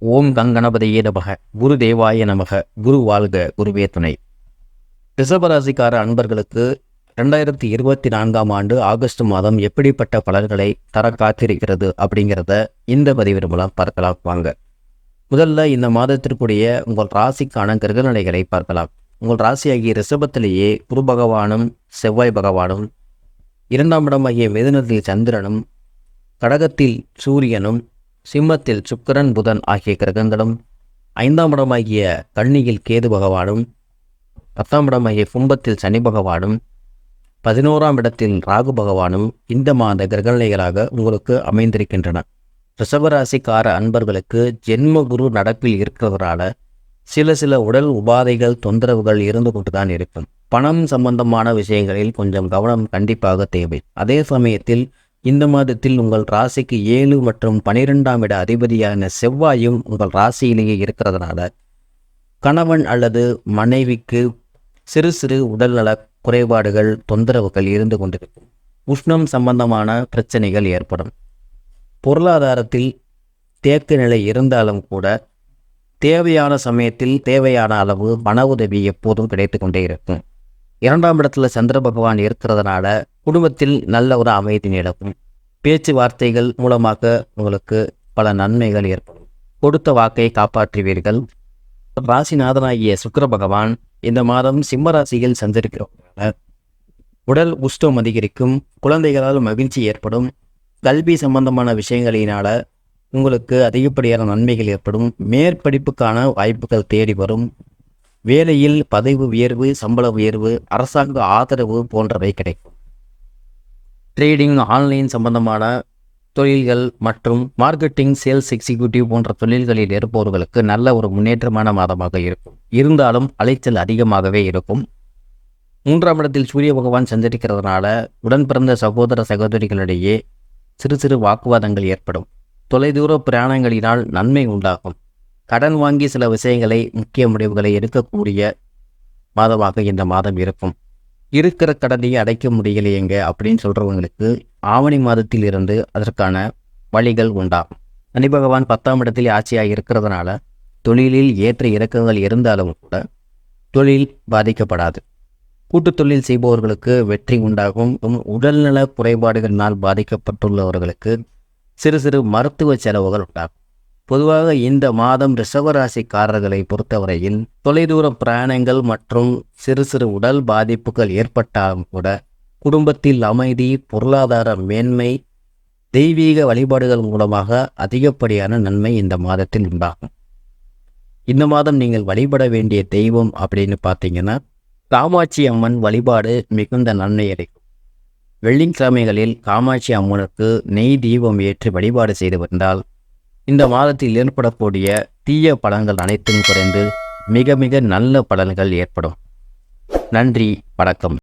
ஓம் கங்கணபதியே நமக. குரு தேவாய நமக. குரு வாழ்க. குருவே துணை. ரிஷபராசிக்கார அன்பர்களுக்கு ரெண்டாயிரத்தி இருபத்தி நான்காம் ஆண்டு ஆகஸ்ட் மாதம் எப்படிப்பட்ட பலன்களை தர காத்திருக்கிறது அப்படிங்கிறத இந்த பதிவின் மூலம் பார்க்கலாம். வாங்க. முதல்ல இந்த மாதத்திற்குரிய உங்கள் ராசிக்கான கிரகநிலைகளை பார்க்கலாம். உங்கள் ராசியாகிய ரிஷபத்திலேயே குரு பகவானும் செவ்வாய் பகவானும் இரண்டாம் இடமாகிய மிதனத்தில் சந்திரனும் கடகத்தில் சூரியனும் சிம்மத்தில் சுக்கிரன் புதன் ஆகிய கிரகங்களும் ஐந்தாம் இடமாகிய கண்ணியில் கேது பகவானும் பத்தாம் இடமாகிய கும்பத்தில் சனி பகவானும் பதினோராம் இடத்தில் ராகு பகவானும் இந்த மாத கிரகநிலைகளாக உங்களுக்கு அமைந்திருக்கின்றன. ரிஷபராசிக்கார அன்பர்களுக்கு ஜென்ம குரு நடப்பில் இருக்கிறவரால சில சில உடல் உபாதைகள் தொந்தரவுகள் இருந்து கொண்டுதான் இருக்கும். பணம் சம்பந்தமான விஷயங்களில் கொஞ்சம் கவனம் கண்டிப்பாக தேவை. அதே சமயத்தில் இந்த மாதத்தில் உங்கள் ராசிக்கு ஏழு மற்றும் பனிரெண்டாம் இட அதிபதியான செவ்வாயும் உங்கள் ராசியிலேயே இருக்கிறதுனால கணவன் அல்லது மனைவிக்கு சிறு சிறு உடல்நல குறைபாடுகள் தொந்தரவுகள் இருந்து கொண்டிருக்கும். உஷ்ணம் சம்பந்தமான பிரச்சனைகள் ஏற்படும். பொருளாதாரத்தில் தேக்க நிலை இருந்தாலும் கூட தேவையான சமயத்தில் தேவையான அளவு பண உதவி எப்போதும் கிடைத்து கொண்டே இருக்கும். இரண்டாம் இடத்துல சந்திர பகவான் இருக்கிறதுனால குடும்பத்தில் நல்ல ஒரு அமைதி நிலவும். பேச்சுவார்த்தைகள் மூலமாக உங்களுக்கு பல நன்மைகள் ஏற்படும். கொடுத்த வாக்கை காப்பாற்றுவீர்கள். ராசிநாதனாகிய சுக்கர பகவான் இந்த மாதம் சிம்ம ராசியில் சஞ்சரிக்கிறவங்க உடல் உஷ்டம் அதிகரிக்கும் குழந்தைகளால் மகிழ்ச்சி ஏற்படும் கல்வி சம்பந்தமான விஷயங்களினால உங்களுக்கு அதிகப்படியான நன்மைகள் ஏற்படும் மேற்படிப்புக்கான வாய்ப்புகள் தேடி வரும். வேலையில் பதவி உயர்வு சம்பள உயர்வு அரசாங்க ஆதரவு போன்றவை கிடைக்கும். ட்ரேடிங் ஆன்லைன் சம்பந்தமான தொழில்கள் மற்றும் மார்க்கெட்டிங் சேல்ஸ் எக்ஸிக்யூட்டிவ் போன்ற தொழில்களில் இருப்பவர்களுக்கு நல்ல ஒரு முன்னேற்றமான மாதமாக இருக்கும். இருந்தாலும் அலைச்சல் அதிகமாகவே இருக்கும். மூன்றாம் இடத்தில் சூரிய பகவான் சஞ்சரிக்கிறதுனால உடன் பிறந்த சகோதர சகோதரிகளிடையே சிறு சிறு வாக்குவாதங்கள் ஏற்படும். தொலைதூர பிரயாணங்களினால் நன்மை உண்டாகும். கடன் வாங்கி சில விஷயங்களை முக்கிய முடிவுகளை எடுக்கக்கூடிய மாதமாக இந்த மாதம் இருக்கும். இருக்கிற கடனையை அடைக்க முடியலையேங்க அப்படின்னு சொல்கிறவங்களுக்கு ஆவணி மாதத்தில் இருந்து அதற்கான வழிகள் உண்டாகும் சனி பகவான் பத்தாம் இடத்தில் ஆட்சியாக இருக்கிறதுனால தொழிலில் ஏற்ற இறக்கங்கள் இருந்தாலும் கூட தொழில் பாதிக்கப்படாது. கூட்டுத் தொழில் செய்பவர்களுக்கு வெற்றி உண்டாகும். உடல்நல குறைபாடுகளினால் பாதிக்கப்பட்டுள்ளவர்களுக்கு சிறு சிறு மருத்துவ செலவுகள் உண்டாகும். பொதுவாக இந்த மாதம் ரிஷவராசிக்காரர்களை பொறுத்தவரையில் தொலைதூர பிரயாணங்கள் மற்றும் சிறு சிறு உடல் பாதிப்புகள் ஏற்பட்டாலும் கூட குடும்பத்தில் அமைதி பொருளாதார மேன்மை தெய்வீக வழிபாடுகள் மூலமாக அதிகப்படியான நன்மை இந்த மாதத்தில் உண்டாகும். இந்த மாதம் நீங்கள் வழிபட வேண்டிய தெய்வம் அப்படின்னு பார்த்தீங்கன்னா காமாட்சி அம்மன் வழிபாடு மிகுந்த நன்மை அளிக்கும். வெள்ளிக்கிழமைகளில் காமாட்சி அம்மனுக்கு நெய் தீபம் ஏற்றி வழிபாடு செய்து வந்தால் இந்த மாதத்தில் ஏற்படக்கூடிய தீய பலன்கள் அனைத்தும் குறைந்து மிக மிக நல்ல பலன்கள் ஏற்படும். நன்றி வணக்கம்.